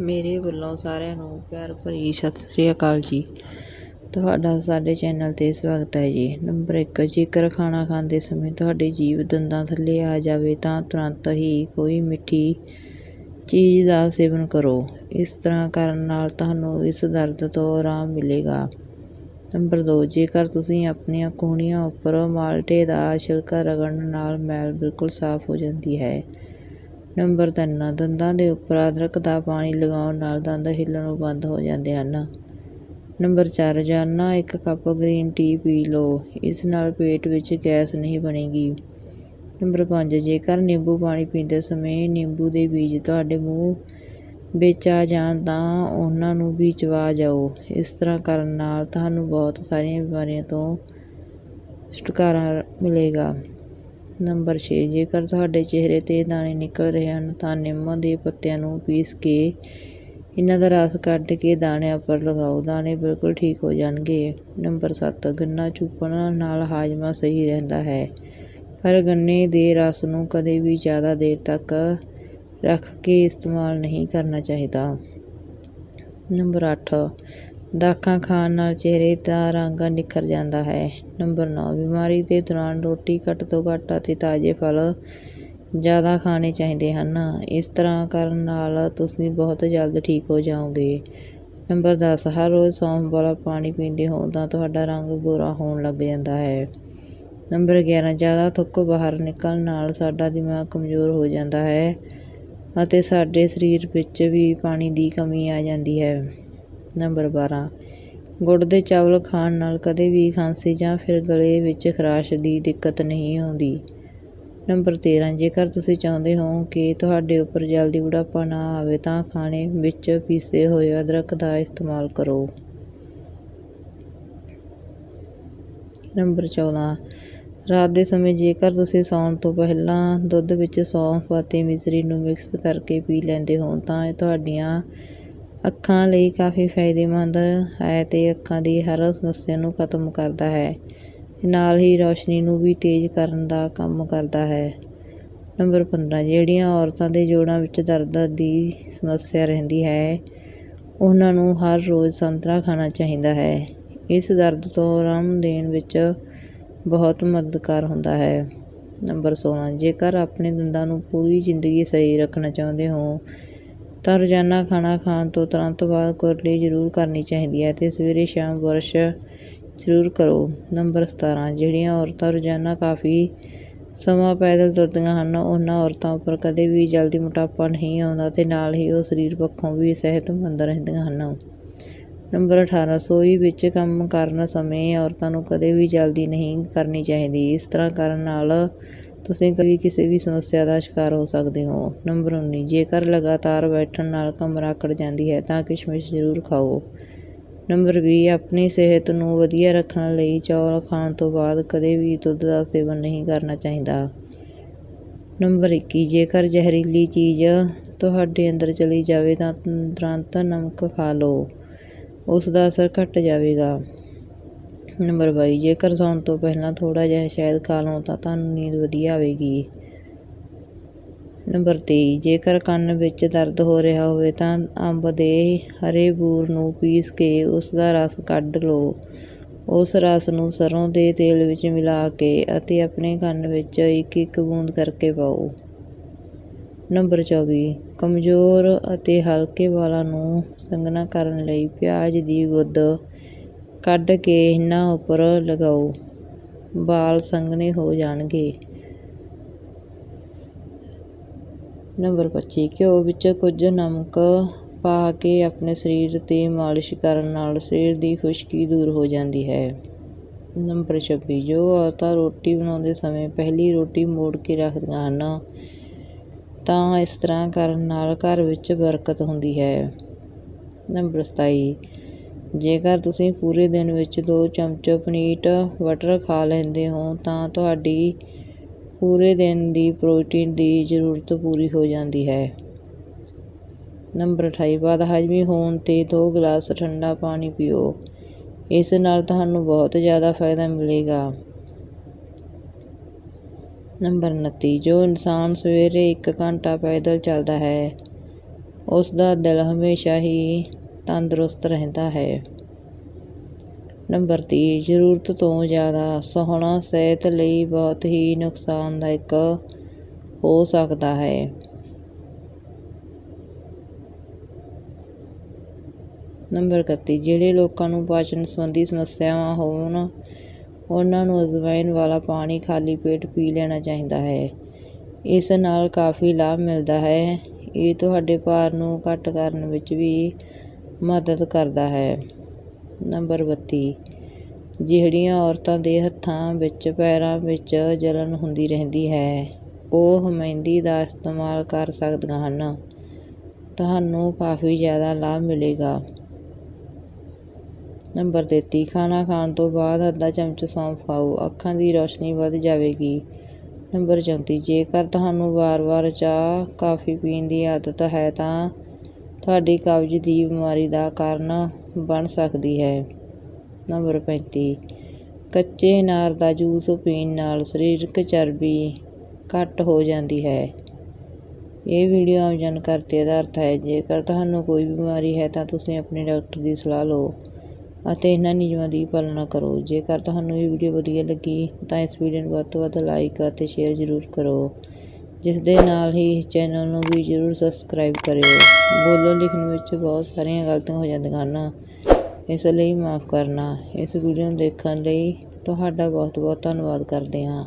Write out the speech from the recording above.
ਮੇਰੇ ਵੱਲੋਂ ਸਾਰਿਆਂ ਨੂੰ ਪਿਆਰ ਭਰੀ ਸਤਿ ਸ੍ਰੀ ਅਕਾਲ ਜੀ। ਤੁਹਾਡਾ ਸਾਡੇ ਚੈਨਲ 'ਤੇ ਸਵਾਗਤ ਹੈ ਜੀ। ਨੰਬਰ ਇੱਕ, ਜੇਕਰ ਖਾਣਾ ਖਾਂਦੇ ਸਮੇਂ ਤੁਹਾਡੇ ਜੀਭ ਦੰਦਾਂ ਥੱਲੇ ਆ ਜਾਵੇ ਤਾਂ ਤੁਰੰਤ ਹੀ ਕੋਈ ਮਿੱਠੀ ਚੀਜ਼ ਦਾ ਸੇਵਨ ਕਰੋ। ਇਸ ਤਰ੍ਹਾਂ ਕਰਨ ਨਾਲ ਤੁਹਾਨੂੰ ਇਸ ਦਰਦ ਤੋਂ ਆਰਾਮ ਮਿਲੇਗਾ। ਨੰਬਰ ਦੋ, ਜੇਕਰ ਤੁਸੀਂ ਆਪਣੀਆਂ ਕੂਹਣੀਆਂ ਉੱਪਰ ਮਾਲਟੇ ਦਾ ਛਿਲਕਾ ਰਗੜਨ ਨਾਲ ਮੈਲ ਬਿਲਕੁਲ ਸਾਫ਼ ਹੋ ਜਾਂਦੀ ਹੈ ਨੰਬਰ ਤਿੰਨ, ਦੰਦਾਂ ਦੇ ਉੱਪਰ ਅਦਰਕ ਦਾ ਪਾਣੀ ਲਗਾਉਣ ਨਾਲ ਦੰਦ ਹਿੱਲਣੋਂ ਬੰਦ ਹੋ ਜਾਂਦੇ ਹਨ। ਨੰਬਰ ਚਾਰ, ਰੋਜ਼ਾਨਾ ਇੱਕ ਕੱਪ ਗ੍ਰੀਨ ਟੀ ਪੀ ਲਓ। ਇਸ ਨਾਲ ਪੇਟ ਵਿੱਚ ਗੈਸ ਨਹੀਂ ਬਣੇਗੀ। ਨੰਬਰ ਪੰਜ, ਜੇਕਰ ਨਿੰਬੂ ਪਾਣੀ ਪੀਂਦੇ ਸਮੇਂ ਨਿੰਬੂ ਦੇ ਬੀਜ ਤੁਹਾਡੇ ਮੂੰਹ ਵਿੱਚ ਆ ਜਾਣ ਤਾਂ ਉਹਨਾਂ ਨੂੰ ਵੀ ਚਬਾ ਜਾਓ। ਇਸ ਤਰ੍ਹਾਂ ਕਰਨ ਨਾਲ ਤੁਹਾਨੂੰ ਬਹੁਤ ਸਾਰੀਆਂ ਬਿਮਾਰੀਆਂ ਤੋਂ ਛੁਟਕਾਰਾ ਮਿਲੇਗਾ। ਨੰਬਰ ਛੇ। ਜੇਕਰ ਤੁਹਾਡੇ ਚਿਹਰੇ 'ਤੇ ਦਾਣੇ ਨਿਕਲ ਰਹੇ ਹਨ, ਤਾਂ ਨਿੰਮ ਦੇ ਪੱਤਿਆਂ ਨੂੰ ਪੀਸ ਕੇ ਇਹਨਾਂ ਦਾ ਰਸ ਕੱਢ ਕੇ ਦਾਣਿਆਂ ਉੱਪਰ ਲਗਾਓ। ਦਾਣੇ ਬਿਲਕੁਲ ਠੀਕ ਹੋ ਜਾਣਗੇ। ਨੰਬਰ ਸੱਤ। ਗੰਨਾ ਚੂਪਣ ਨਾਲ ਹਾਜ਼ਮਾ ਸਹੀ ਰਹਿੰਦਾ ਹੈ, ਪਰ ਗੰਨੇ ਦੇ ਰਸ ਨੂੰ ਕਦੇ ਵੀ ਜ਼ਿਆਦਾ ਦੇਰ ਤੱਕ ਰੱਖ ਕੇ ਇਸਤੇਮਾਲ ਨਹੀਂ ਕਰਨਾ ਚਾਹੀਦਾ। ਨੰਬਰ ਅੱਠ। ਦਾਖਾਂ ਖਾਣ ਨਾਲ ਚਿਹਰੇ ਦਾ ਰੰਗ ਨਿਖਰ ਜਾਂਦਾ ਹੈ। ਨੰਬਰ ਨੌਂ, ਬਿਮਾਰੀ ਦੇ ਦੌਰਾਨ ਰੋਟੀ ਘੱਟ ਤੋਂ ਘੱਟ ਅਤੇ ਤਾਜ਼ੇ ਫਲ ਜ਼ਿਆਦਾ ਖਾਣੇ ਚਾਹੀਦੇ ਹਨ। ਇਸ ਤਰ੍ਹਾਂ ਕਰਨ ਨਾਲ ਤੁਸੀਂ ਬਹੁਤ ਜਲਦ ਠੀਕ ਹੋ ਜਾਓਗੇ। ਨੰਬਰ ਦਸ, ਹਰ ਰੋਜ਼ ਸੌਂਫ ਵਾਲਾ ਪਾਣੀ ਪੀਂਦੇ ਹੋ ਤਾਂ ਤੁਹਾਡਾ ਰੰਗ ਗੋਰਾ ਹੋਣ ਲੱਗ ਜਾਂਦਾ ਹੈ। ਨੰਬਰ ਗਿਆਰਾਂ, ਜ਼ਿਆਦਾ ਥੁੱਕ ਬਾਹਰ ਨਿਕਲਣ ਨਾਲ ਸਾਡਾ ਦਿਮਾਗ ਕਮਜ਼ੋਰ ਹੋ ਜਾਂਦਾ ਹੈ ਅਤੇ ਸਾਡੇ ਸਰੀਰ ਵਿੱਚ ਵੀ ਪਾਣੀ ਦੀ ਕਮੀ ਆ ਜਾਂਦੀ ਹੈ। ਨੰਬਰ ਬਾਰ੍ਹਾਂ ਗੁੜ ਦੇ ਚਾਵਲ ਖਾਣ ਨਾਲ ਕਦੇ ਵੀ ਖਾਂਸੀ ਜਾਂ ਫਿਰ ਗਲੇ ਵਿੱਚ ਖਰਾਸ਼ ਦੀ ਦਿੱਕਤ ਨਹੀਂ ਆਉਂਦੀ। ਨੰਬਰ ਤੇਰ੍ਹਾਂ ਜੇਕਰ ਤੁਸੀਂ ਚਾਹੁੰਦੇ ਹੋ ਕਿ ਤੁਹਾਡੇ ਉੱਪਰ ਜਲਦੀ ਬੁਢਾਪਾ ਨਾ ਆਵੇ ਤਾਂ ਖਾਣੇ ਵਿੱਚ ਪੀਸੇ ਹੋਏ ਅਦਰਕ ਦਾ ਇਸਤੇਮਾਲ ਕਰੋ। ਨੰਬਰ ਚੌਦਾਂ, ਰਾਤ ਦੇ ਸਮੇਂ ਜੇਕਰ ਤੁਸੀਂ ਸੌਣ ਤੋਂ ਪਹਿਲਾਂ ਦੁੱਧ ਵਿੱਚ ਸੌਂਫ ਅਤੇ ਮਿਸਰੀ ਨੂੰ ਮਿਕਸ ਕਰਕੇ ਪੀ ਲੈਂਦੇ ਹੋ ਤਾਂ ਇਹ ਤੁਹਾਡੀਆਂ ਅੱਖਾਂ ਲਈ ਕਾਫੀ ਫਾਇਦੇਮੰਦ ਹੈ ਅਤੇ ਅੱਖਾਂ ਦੀ ਹਰ ਸਮੱਸਿਆ ਨੂੰ ਖਤਮ ਕਰਦਾ ਹੈ। ਨਾਲ ਹੀ ਰੌਸ਼ਨੀ ਨੂੰ ਵੀ ਤੇਜ਼ ਕਰਨ ਦਾ ਕੰਮ ਕਰਦਾ ਹੈ। ਨੰਬਰ ਪੰਦਰਾਂ, ਜਿਹੜੀਆਂ ਔਰਤਾਂ ਦੇ ਜੋੜਾਂ ਵਿੱਚ ਦਰਦ ਦੀ ਸਮੱਸਿਆ ਰਹਿੰਦੀ ਹੈ, ਉਹਨਾਂ ਨੂੰ ਹਰ ਰੋਜ਼ ਸੰਤਰਾ ਖਾਣਾ ਚਾਹੀਦਾ ਹੈ। ਇਸ ਦਰਦ ਤੋਂ ਆਰਾਮ ਦੇਣ ਵਿੱਚ ਬਹੁਤ ਮਦਦਗਾਰ ਹੁੰਦਾ ਹੈ। ਨੰਬਰ ਸੋਲ੍ਹਾਂ ਜੇਕਰ ਆਪਣੇ ਦੰਦਾਂ ਨੂੰ ਪੂਰੀ ਜ਼ਿੰਦਗੀ ਸਹੀ ਰੱਖਣਾ ਚਾਹੁੰਦੇ ਹੋ ਤਾਂ ਰੋਜ਼ਾਨਾ ਖਾਣਾ ਖਾਣ ਤੋਂ ਤੁਰੰਤ ਬਾਅਦ ਕੁਰਲੀ ਜ਼ਰੂਰ ਕਰਨੀ ਚਾਹੀਦੀ ਹੈ ਅਤੇ ਸਵੇਰੇ ਸ਼ਾਮ ਬੁਰਸ਼ ਜ਼ਰੂਰ ਕਰੋ। ਨੰਬਰ ਸਤਾਰ੍ਹਾਂ ਜਿਹੜੀਆਂ ਔਰਤਾਂ ਰੋਜ਼ਾਨਾ ਕਾਫੀ ਸਮਾਂ ਪੈਦਲ ਤੁਰਦੀਆਂ ਹਨ, ਉਹਨਾਂ ਔਰਤਾਂ ਉੱਪਰ ਕਦੇ ਵੀ ਜਲਦੀ ਮੋਟਾਪਾ ਨਹੀਂ ਆਉਂਦਾ ਅਤੇ ਨਾਲ ਹੀ ਉਹ ਸਰੀਰ ਪੱਖੋਂ ਵੀ ਸਿਹਤਮੰਦ ਰਹਿੰਦੀਆਂ ਹਨ। ਨੰਬਰ ਅਠਾਰਾਂ ਰਸੋਈ ਵਿੱਚ ਕੰਮ ਕਰਨ ਸਮੇਂ ਔਰਤਾਂ ਨੂੰ ਕਦੇ ਵੀ ਜਲਦੀ ਨਹੀਂ ਕਰਨੀ ਚਾਹੀਦੀ। ਇਸ ਤਰ੍ਹਾਂ ਕਰਨ ਨਾਲ ਤੁਸੀਂ ਕਦੀ ਕਿਸੇ ਵੀ ਸਮੱਸਿਆ ਦਾ ਸ਼ਿਕਾਰ ਹੋ ਸਕਦੇ ਹੋ। ਨੰਬਰ ਉੱਨੀ, ਜੇਕਰ ਲਗਾਤਾਰ ਬੈਠਣ ਨਾਲ ਕਮਰ ਆਕੜ ਜਾਂਦੀ ਹੈ ਤਾਂ ਕਿਸ਼ਮਿਸ਼ ਜ਼ਰੂਰ ਖਾਓ। ਨੰਬਰ ਵੀਹ, ਆਪਣੀ ਸਿਹਤ ਨੂੰ ਵਧੀਆ ਰੱਖਣ ਲਈ ਚੌਲ ਖਾਣ ਤੋਂ ਬਾਅਦ ਕਦੇ ਵੀ ਦੁੱਧ ਦਾ ਸੇਵਨ ਨਹੀਂ ਕਰਨਾ ਚਾਹੀਦਾ। ਨੰਬਰ ਇੱਕੀ, ਜੇਕਰ ਜ਼ਹਿਰੀਲੀ ਚੀਜ਼ ਤੁਹਾਡੇ ਅੰਦਰ ਚਲੀ ਜਾਵੇ ਤਾਂ ਤੁਰੰਤ ਨਮਕ ਖਾ ਲਓ। ਉਸ ਦਾ ਅਸਰ ਘੱਟ ਜਾਵੇਗਾ। ਨੰਬਰ ਬਾਈ ਜੇਕਰ ਸੌਣ ਤੋਂ ਪਹਿਲਾਂ ਥੋੜ੍ਹਾ ਜਿਹਾ ਸ਼ਹਿਦ ਖਾ ਲਓ ਤਾਂ ਤੁਹਾਨੂੰ ਨੀਂਦ ਵਧੀਆ ਆਵੇਗੀ। ਨੰਬਰ ਤੇਈ। ਜੇਕਰ ਕੰਨ ਵਿੱਚ ਦਰਦ ਹੋ ਰਿਹਾ ਹੋਵੇ ਤਾਂ ਅੰਬ ਦੇ ਹਰੇ ਬੂਰ ਨੂੰ ਪੀਸ ਕੇ ਉਸ ਦਾ ਰਸ ਕੱਢ ਲਓ ਉਸ ਰਸ ਨੂੰ ਸਰੋਂ ਦੇ ਤੇਲ ਵਿੱਚ ਮਿਲਾ ਕੇ ਅਤੇ ਆਪਣੇ ਕੰਨ ਵਿੱਚ ਇੱਕ ਇੱਕ ਬੂੰਦ ਕਰਕੇ ਪਾਓ। ਨੰਬਰ ਚੌਵੀ। ਕਮਜ਼ੋਰ ਅਤੇ ਹਲਕੇ ਵਾਲਾਂ ਨੂੰ ਸੰਘਣਾ ਕਰਨ ਲਈ ਪਿਆਜ਼ ਦੀ ਗੁੱਦ ਕੱਢ ਕੇ ਇਹਨਾਂ ਉੱਪਰ ਲਗਾਓ। ਵਾਲ ਸੰਘਣੇ ਹੋ ਜਾਣਗੇ। ਨੰਬਰ ਪੱਚੀ, ਘਿਓ ਵਿੱਚ ਕੁਝ ਨਮਕ ਪਾ ਕੇ ਆਪਣੇ ਸਰੀਰ 'ਤੇ ਮਾਲਿਸ਼ ਕਰਨ ਨਾਲ ਸਰੀਰ ਦੀ ਖੁਸ਼ਕੀ ਦੂਰ ਹੋ ਜਾਂਦੀ ਹੈ। ਨੰਬਰ ਛੱਬੀ, ਜੋ ਔਰਤਾਂ ਰੋਟੀ ਬਣਾਉਂਦੇ ਸਮੇਂ ਪਹਿਲੀ ਰੋਟੀ ਮੋੜ ਕੇ ਰੱਖਦੀਆਂ ਹਨ, ਤਾਂ ਇਸ ਤਰ੍ਹਾਂ ਕਰਨ ਨਾਲ ਘਰ ਵਿੱਚ ਬਰਕਤ ਹੁੰਦੀ ਹੈ। ਨੰਬਰ ਸਤਾਈ ਜੇਕਰ ਤੁਸੀਂ ਪੂਰੇ ਦਿਨ ਵਿੱਚ ਦੋ ਚਮਚ ਪਨੀਟ ਬਟਰ ਖਾ ਲੈਂਦੇ ਹੋ, ਤਾਂ ਤੁਹਾਡੀ ਪੂਰੇ ਦਿਨ ਦੀ ਪ੍ਰੋਟੀਨ ਦੀ ਜ਼ਰੂਰਤ ਪੂਰੀ ਹੋ ਜਾਂਦੀ ਹੈ। ਨੰਬਰ ਅਠਾਈ ਹਾਜ਼ਮੀ ਹੋਣ 'ਤੇ ਦੋ ਗਲਾਸ ਠੰਡਾ ਪਾਣੀ ਪੀਓ। ਇਸ ਨਾਲ ਤੁਹਾਨੂੰ ਬਹੁਤ ਜ਼ਿਆਦਾ ਫਾਇਦਾ ਮਿਲੇਗਾ। ਨੰਬਰ ਉਨੱਤੀ, ਜੋ ਇਨਸਾਨ ਸਵੇਰੇ ਇੱਕ ਘੰਟਾ ਪੈਦਲ ਚੱਲਦਾ ਹੈ ਉਸ ਦਾ ਦਿਲ ਹਮੇਸ਼ਾ ਹੀ ਤੰਦਰੁਸਤ ਰਹਿੰਦਾ ਹੈ। ਨੰਬਰ ਤੀਹ ਜ਼ਰੂਰਤ ਤੋਂ ਜ਼ਿਆਦਾ ਸੌਣਾ ਸਿਹਤ ਲਈ ਬਹੁਤ ਹੀ ਨੁਕਸਾਨਦਾਇਕ ਹੋ ਸਕਦਾ ਹੈ। ਨੰਬਰ ਇਕੱਤੀ, ਜਿਹੜੇ ਲੋਕਾਂ ਨੂੰ ਪਾਚਨ ਸੰਬੰਧੀ ਸਮੱਸਿਆਵਾਂ ਹੋਣ, ਉਹਨਾਂ ਨੂੰ ਅਜਵਾਇਨ ਵਾਲਾ ਪਾਣੀ ਖਾਲੀ ਪੇਟ ਪੀ ਲੈਣਾ ਚਾਹੀਦਾ ਹੈ। ਇਸ ਨਾਲ ਕਾਫੀ ਲਾਭ ਮਿਲਦਾ ਹੈ। ਇਹ ਤੁਹਾਡੇ ਭਾਰ ਨੂੰ ਘੱਟ ਕਰਨ ਵਿੱਚ ਵੀ ਮਦਦ ਕਰਦਾ ਹੈ। ਨੰਬਰ ਬੱਤੀ। ਜਿਹੜੀਆਂ ਔਰਤਾਂ ਦੇ ਹੱਥਾਂ ਵਿੱਚ, ਪੈਰਾਂ ਵਿੱਚ ਜਲਨ ਹੁੰਦੀ ਰਹਿੰਦੀ ਹੈ, ਉਹ ਮਹਿੰਦੀ ਦਾ ਇਸਤੇਮਾਲ ਕਰ ਸਕਦੀਆਂ ਹਨ। ਤੁਹਾਨੂੰ ਕਾਫੀ ਜ਼ਿਆਦਾ ਲਾਭ ਮਿਲੇਗਾ। ਨੰਬਰ ਤੇਤੀ। ਖਾਣਾ ਖਾਣ ਤੋਂ ਬਾਅਦ ਅੱਧਾ ਚਮਚ ਸੌਂਫ ਖਾਓ। ਅੱਖਾਂ ਦੀ ਰੌਸ਼ਨੀ ਵੱਧ ਜਾਵੇਗੀ। ਨੰਬਰ ਚੌਂਤੀ। ਜੇਕਰ ਤੁਹਾਨੂੰ ਵਾਰ-ਵਾਰ ਚਾਹ, ਕਾਫੀ ਪੀਣ ਦੀ ਆਦਤ ਹੈ, ਤਾਂ ਤੁਹਾਡੀ ਕਬਜ਼ ਦੀ ਬਿਮਾਰੀ ਦਾ ਕਾਰਨ ਬਣ ਸਕਦੀ ਹੈ। ਨੰਬਰ ਪੈਂਤੀ। ਕੱਚੇ ਅਨਾਰ ਦਾ ਜੂਸ ਪੀਣ ਨਾਲ ਸਰੀਰਕ ਚਰਬੀ ਘੱਟ ਹੋ ਜਾਂਦੀ ਹੈ। ਇਹ ਵੀਡੀਓ ਆਮ ਜਾਣਕਾਰੀ 'ਤੇ ਆਧਾਰਿਤ ਹੈ। ਜੇਕਰ ਤੁਹਾਨੂੰ ਕੋਈ ਬਿਮਾਰੀ ਹੈ ਤਾਂ ਤੁਸੀਂ ਆਪਣੇ ਡਾਕਟਰ ਦੀ ਸਲਾਹ ਲਓ ਅਤੇ ਇਹਨਾਂ ਨਿਯਮਾਂ ਦੀ ਪਾਲਣਾ ਕਰੋ। ਜੇਕਰ ਤੁਹਾਨੂੰ ਇਹ ਵੀਡੀਓ ਵਧੀਆ ਲੱਗੀ ਤਾਂ ਇਸ ਵੀਡੀਓ ਨੂੰ ਵੱਧ ਤੋਂ ਵੱਧ ਲਾਈਕ ਅਤੇ ਸ਼ੇਅਰ ਜ਼ਰੂਰ ਕਰੋ। ਜਿਸ ਦੇ ਨਾਲ ਹੀ ਇਸ ਚੈਨਲ ਨੂੰ ਵੀ ਜ਼ਰੂਰ ਸਬਸਕ੍ਰਾਈਬ ਕਰਿਓ। ਬੋਲਣ ਲਿਖਣ ਵਿੱਚ ਬਹੁਤ ਸਾਰੀਆਂ ਗਲਤੀਆਂ ਹੋ ਜਾਂਦੀਆਂ ਹਨ। ਇਸ ਲਈ ਮਾਫ ਕਰਨਾ। ਇਸ ਵੀਡੀਓ ਨੂੰ ਦੇਖਣ ਲਈ ਤੁਹਾਡਾ ਬਹੁਤ ਬਹੁਤ ਧੰਨਵਾਦ ਕਰਦੇ ਹਾਂ।